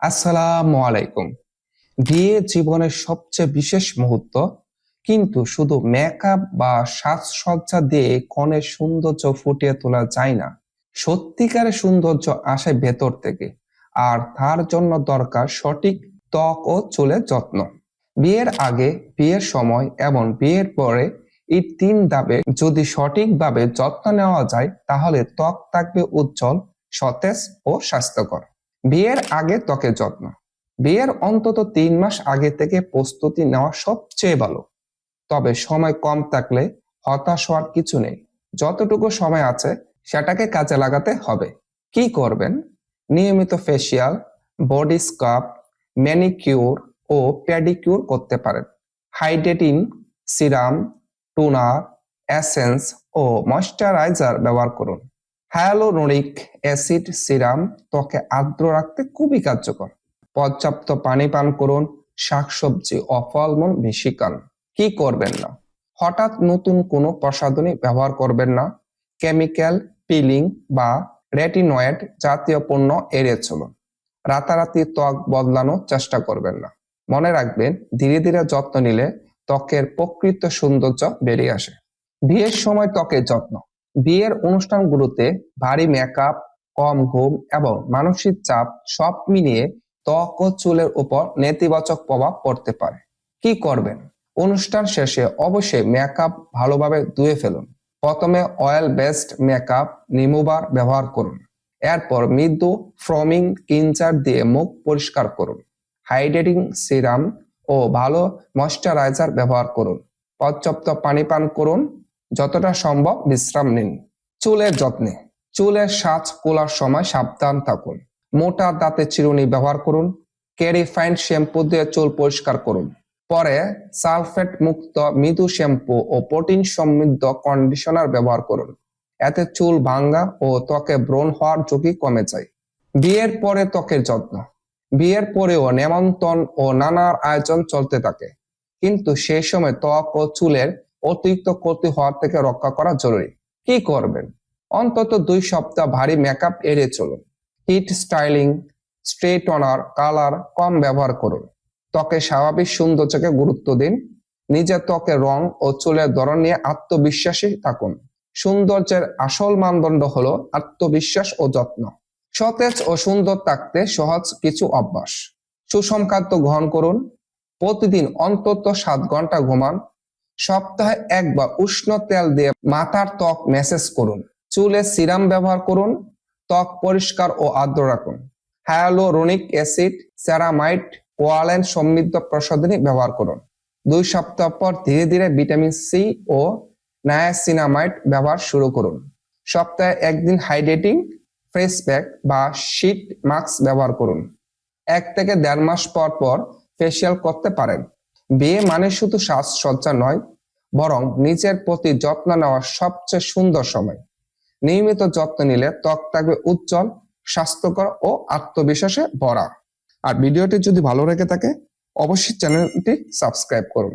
আসসালামু আলাইকুম। বিয়ে জীবনের সবচেয়ে বিশেষ মুহূর্ত, কিন্তু শুধু মেকআপ বা সাজসজ্জা দিয়ে কনের সৌন্দর্য ফুটিয়ে তোলা যায় না। সত্যিকারের সৌন্দর্য আসে ভেতর থেকে, আর তার জন্য দরকার সঠিক ত্বক ও চুলের যত্ন। বিয়ের আগে, বিয়ের সময় এবং বিয়ের পরে এই তিন ধাপে যদি সঠিকভাবে যত্ন নেওয়া যায়, তাহলে ত্বক থাকবে উজ্জ্বল, সতেজ ও স্বাস্থ্যকর। বিয়ের আগে ত্বকের যত্ন। বিয়ের অন্তত তিন মাস আগে থেকে প্রস্তুতি নেওয়া সবচেয়ে ভালো। তবে সময় কম থাকলে হতাশ হওয়ার কিছু নেই। যতটুকু সময় আছে, সেটাকে কাজে লাগাতে হবে। কি করবেন? নিয়মিত ফেসিয়াল বডি স্কাব ম্যানিকিউর ও প্যাডিকিউর করতে পারেন। হাইড্রেটিং সিরাম টুনার এসেন্স ও ময়শ্চারাইজার ব্যবহার করুন। হ্যালোরোনিক অ্যাসিড সিরাম ত্বকে আর্দ্র রাখতে খুবই কার্যকর। পর্যাপ্ত পানি পান করুন, শাকসবজি ও ফলমূল বেশি খান। কি করবেন না? হঠাৎ নতুন কোনো প্রসাধনী ব্যবহার করবেন না? কেমিক্যাল, পিলিং বা রেটিনয়েড জাতীয় পণ্য এড়িয়ে চলুন। রাতারাতি ত্বক বদলানোর চেষ্টা করবেন না। মনে রাখবেন, ধীরে ধীরে যত্ন নিলে ত্বকের প্রকৃত সৌন্দর্য বেরিয়ে আসে। বিয়ের সময় ত্বকের যত্ন। বিয়ের অনুষ্ঠানগুলোতে ভারী মেকআপ কম ঘুম এবং মানসিক চাপ সব মিলিয়ে ত্বক ও চুলের উপর নেতিবাচক প্রভাব পড়তে পারে। কি করবেন? অনুষ্ঠান শেষে অবশ্যই মেকআপ ভালোভাবে ধুয়ে ফেলুন। প্রথমে অয়েল বেসড মেকআপ রিমুভার ব্যবহার করুন। এরপর মৃদু ফ্রমিং কিঞ্চার দিয়ে মুখ পরিষ্কার করুন। হাইড্রেটিং সিরাম ও ভালো ময়শ্চারাইজার ব্যবহার করুন। পর্যাপ্ত পানি পান করুন। যতটা সম্ভব বিশ্রাম নিন। চুলের যত্নে। চুলের সাজ কোলার সময় সাবধান থাকুন। মোটা দাঁতে চিরুনি ব্যবহার করুন। ক্যারি ফাইন শ্যাম্পু দিয়ে চুল পরিষ্কার করুন। পরে সালফেট মুক্ত মৃদু শ্যাম্পু ও প্রোটিন সমৃদ্ধ কন্ডিশনার ব্যবহার করুন। এতে চুল ভাঙ্গা ও ত্বকে ব্রণ হওয়ার ঝুঁকি কমে যায়। বিয়ের পরে ত্বকের যত্ন। বিয়ের পরেও নেমন্তন ও নানার আয়োজন চলতে থাকে। কিন্তু সেই সময় ত্বক ও চুলের অতিরিক্ত ক্ষতি হওয়ার থেকে রক্ষা করা জরুরি। কি করবেন? অন্তত দুই সপ্তাহ ভারী মেকআপ এড়িয়ে চলুন। Heat styling straightener colour কম ব্যবহার করুন। ত্বকের স্বাভাবিক সৌন্দর্যকে গুরুত্ব দিন। নিজের ত্বকের রং ও চুলের ধরন নিয়ে আত্মবিশ্বাসী থাকুন। সৌন্দর্যের আসল মানদণ্ড হলো আত্মবিশ্বাস ও যত্ন। সতেজ ও সুন্দর থাকতে সহজ কিছু অভ্যাস। সুষম খাদ্য গ্রহণ করুন। প্রতিদিন অন্তত সাত ঘণ্টা ঘুমান। সপ্তাহে একবার উষ্ণ তেল দিয়ে মাথার ত্বক ম্যাসেজ করুন। চুলে সিরাম ব্যবহার করুন। ত্বক পরিষ্কার ও আর্দ্র রাখুন। হ্যালোরোনিক অ্যাসিড, সেরামাইট, কোয়ালেন সমৃদ্ধ প্রসাধনী ব্যবহার করুন। দুই সপ্তাহ পর ধীরে ধীরে ভিটামিন সি ও নায়াসিনামাইট ব্যবহার শুরু করুন। সপ্তাহে একদিন হাইড্রেটিং ফেস প্যাক বা শীট মাস্ক ব্যবহার করুন। এক থেকে দেড় মাস পর পর ফেসিয়াল করতে পারেন। বিয়ে মানে শুধু সাজসজ্জা নয়, বরং নিজের প্রতি যত্ন নেওয়ার সবচেয়ে সুন্দর সময়। নিয়মিত যত্ন নিলে ত্বক থাকবে উজ্জ্বল, স্বাস্থ্যকর ও আত্মবিশ্বাসে ভরা। আর ভিডিওটি যদি ভালো লেগে থাকে, অবশ্যই চ্যানেলটি সাবস্ক্রাইব করুন।